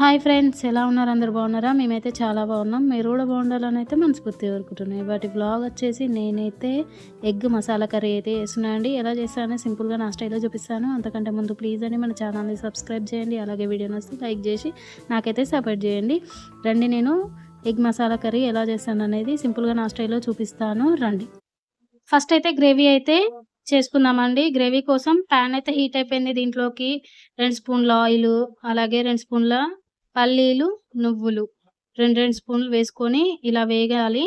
Hi friends ఎలా ఉన్నారు? అందరు బాగున్నారా? మేమైతే చాలా బాగున్నాం. మీరు కూడా బాగుండాలని అయితే మనస్ఫూర్తి కోరుకుంటున్నాయి వాటి బ్లాగ్ వచ్చేసి నేనైతే ఎగ్ మసాలా కర్రీ అయితే వేస్తున్నాను అండి. ఎలా చేస్తానో సింపుల్గా నా స్టైల్లో చూపిస్తాను. అంతకంటే ముందు ప్లీజ్ అని మన ఛానల్ని సబ్స్క్రైబ్ చేయండి. అలాగే వీడియోని వస్తే లైక్ చేసి నాకైతే సపోర్ట్ చేయండి. రండి నేను ఎగ్ మసాలా కర్రీ ఎలా చేస్తాను అనేది సింపుల్గా నా స్టైల్లో చూపిస్తాను. రండి. ఫస్ట్ అయితే గ్రేవీ అయితే చేసుకుందామండి. గ్రేవీ కోసం ప్యాన్ అయితే హీట్ అయిపోయింది దీంట్లోకి. రెండు స్పూన్ల ఆయిల్ అలాగే రెండు స్పూన్ల పల్లీలు నువ్వులు రెండు రెండు స్పూన్లు వేసుకొని ఇలా వేగాలి.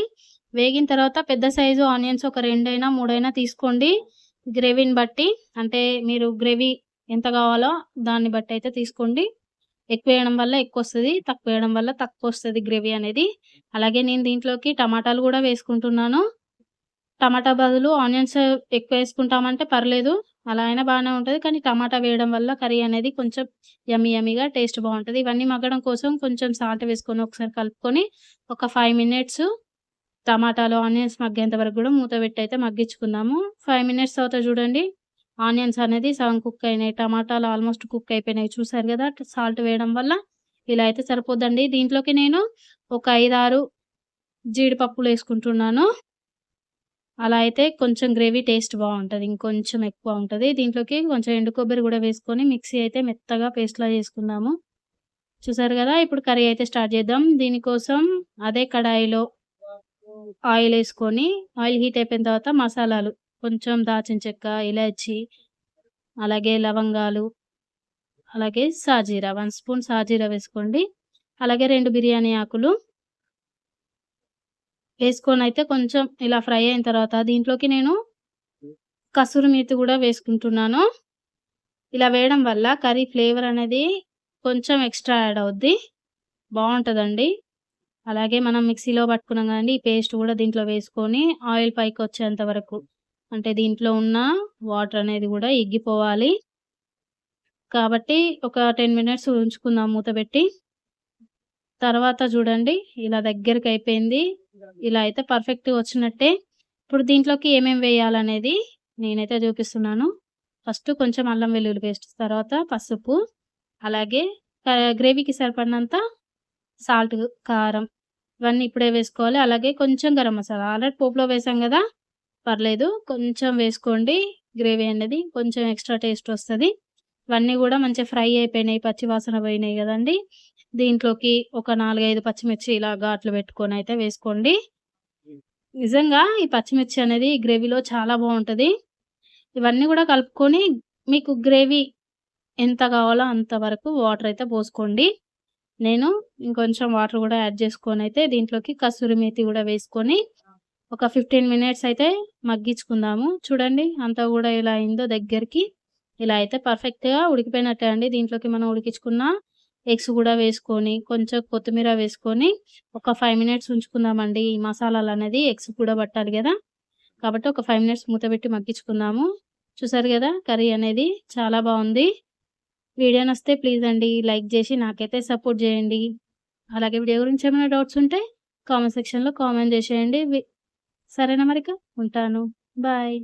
వేగిన తర్వాత పెద్ద సైజు ఆనియన్స్ ఒక రెండైనా మూడైనా తీసుకోండి. గ్రేవీని బట్టి అంటే మీరు గ్రేవీ ఎంత కావాలో దాన్ని బట్టి అయితే తీసుకోండి. ఎక్కువ వేయడం వల్ల ఎక్కువ వస్తుంది తక్కువ వేయడం వల్ల తక్కువ వస్తుంది గ్రేవీ అనేది. అలాగే నేను దీంట్లోకి టమాటాలు కూడా వేసుకుంటున్నాను. టమాటా బదులు ఆనియన్స్ ఎక్కువ వేసుకుంటామంటే పర్లేదు అలా అయినా బాగానే ఉంటుంది. కానీ టమాటా వేయడం వల్ల కర్రీ అనేది కొంచెం యమ్మి యమ్మిగా టేస్ట్ బాగుంటుంది. ఇవన్నీ మగ్గడం కోసం కొంచెం సాల్ట్ వేసుకొని ఒకసారి కలుపుకొని ఒక ఫైవ్ మినిట్స్ టమాటాలు ఆనియన్స్ మగ్గేంత వరకు కూడా మూత పెట్టి అయితే మగ్గించుకుందాము. ఫైవ్ మినిట్స్ తర్వాత చూడండి ఆనియన్స్ అనేది సగం కుక్ అయినాయి. టమాటాలు ఆల్మోస్ట్ కుక్ అయిపోయినాయి. చూసారు కదా సాల్ట్ వేయడం వల్ల ఇలా అయితే సరిపోద్దండి. దీంట్లోకి నేను ఒక ఐదారు జీడిపప్పులు వేసుకుంటున్నాను. అలా అయితే కొంచెం గ్రేవీ టేస్ట్ బాగుంటుంది ఇంకొంచెం ఎక్కువ ఉంటుంది. దీంట్లోకి కొంచెం ఎండు కొబ్బరి కూడా వేసుకొని మిక్సీ అయితే మెత్తగా పేస్ట్లా చేసుకుందాము. చూసారు కదా ఇప్పుడు కర్రీ అయితే స్టార్ట్ చేద్దాం. దీనికోసం అదే కడాయిలో ఆయిల్ వేసుకొని ఆయిల్ హీట్ అయిపోయిన తర్వాత మసాలాలు కొంచెం దాచిన చెక్క ఇలాచి అలాగే లవంగాలు అలాగే సాజీరా వన్ స్పూన్ సాజీరా వేసుకోండి. అలాగే రెండు బిర్యానీ ఆకులు వేసుకొని అయితే కొంచెం ఇలా ఫ్రై అయిన తర్వాత దీంట్లోకి నేను కసూరి మేతి కూడా వేసుకుంటున్నాను. ఇలా వేయడం వల్ల కర్రీ ఫ్లేవర్ అనేది కొంచెం ఎక్స్ట్రా యాడ్ అవుద్ది. బాగుంటుందండి. అలాగే మనం మిక్సీలో పట్టుకున్నాం కానీ ఈ పేస్ట్ కూడా దీంట్లో వేసుకొని ఆయిల్ పైకి వచ్చేంత వరకు. అంటే దీంట్లో ఉన్న వాటర్ అనేది కూడా ఎగ్గిపోవాలి కాబట్టి ఒక టెన్ మినిట్స్ ఉంచుకుందాం మూత పెట్టి. తర్వాత చూడండి ఇలా దగ్గరికి అయిపోయింది. ఇలా అయితే పర్ఫెక్ట్ వచ్చినట్టే. ఇప్పుడు దీంట్లోకి ఏమేమి వేయాలనేది నేనైతే చూపిస్తున్నాను. ఫస్ట్ కొంచెం అల్లం వెల్లుల్లి పేస్ట్ తర్వాత పసుపు అలాగే గ్రేవీకి సరిపడినంత సాల్ట్ కారం ఇవన్నీ ఇప్పుడే వేసుకోవాలి. అలాగే కొంచెం గరం మసాలా ఆల్రెడీ పోపులో వేసాం కదా పర్లేదు. కొంచెం వేసుకోండి గ్రేవీ అనేది కొంచెం ఎక్స్ట్రా టేస్ట్ వస్తుంది. ఇవన్నీ కూడా మంచిగా ఫ్రై అయిపోయినాయి పచ్చి వాసన పోయినాయి కదండి. దీంట్లోకి ఒక నాలుగైదు పచ్చిమిర్చి ఇలా ఘాట్లు పెట్టుకొని అయితే వేసుకోండి. నిజంగా ఈ పచ్చిమిర్చి అనేది గ్రేవీలో చాలా బాగుంటుంది. ఇవన్నీ కూడా కలుపుకొని మీకు గ్రేవీ ఎంత కావాలో అంతవరకు వాటర్ అయితే పోసుకోండి. నేను ఇంకొంచెం వాటర్ కూడా యాడ్ చేసుకొని అయితే దీంట్లోకి కసూరి మేతి కూడా వేసుకొని ఒక ఫిఫ్టీన్ మినిట్స్ అయితే మగ్గించుకుందాము. చూడండి అంతా కూడా ఇలా అయిందో దగ్గరికి. ఇలా అయితే పర్ఫెక్ట్గా ఉడికిపోయినట్టే అండి. దీంట్లోకి మనం ఉడికించుకున్న ఎగ్స్ కూడా వేసుకొని కొంచెం కొత్తిమీర వేసుకొని ఒక ఫైవ్ మినిట్స్ ఉంచుకుందామండి. ఈ మసాలాలు అనేది ఎగ్స్ కూడా పట్టాలి కదా. కాబట్టి ఒక ఫైవ్ మినిట్స్ మూత పెట్టి మగ్గించుకుందాము. చూసారు కదా కర్రీ అనేది చాలా బాగుంది. వీడియో నస్తే ప్లీజ్ అండి లైక్ చేసి నాకైతే సపోర్ట్ చేయండి. అలాగే వీడియో గురించి ఏమైనా డౌట్స్ ఉంటే కామెంట్ సెక్షన్లో కామెంట్ చేసేయండి. సరేనా మరిక? ఉంటాను. బాయ్.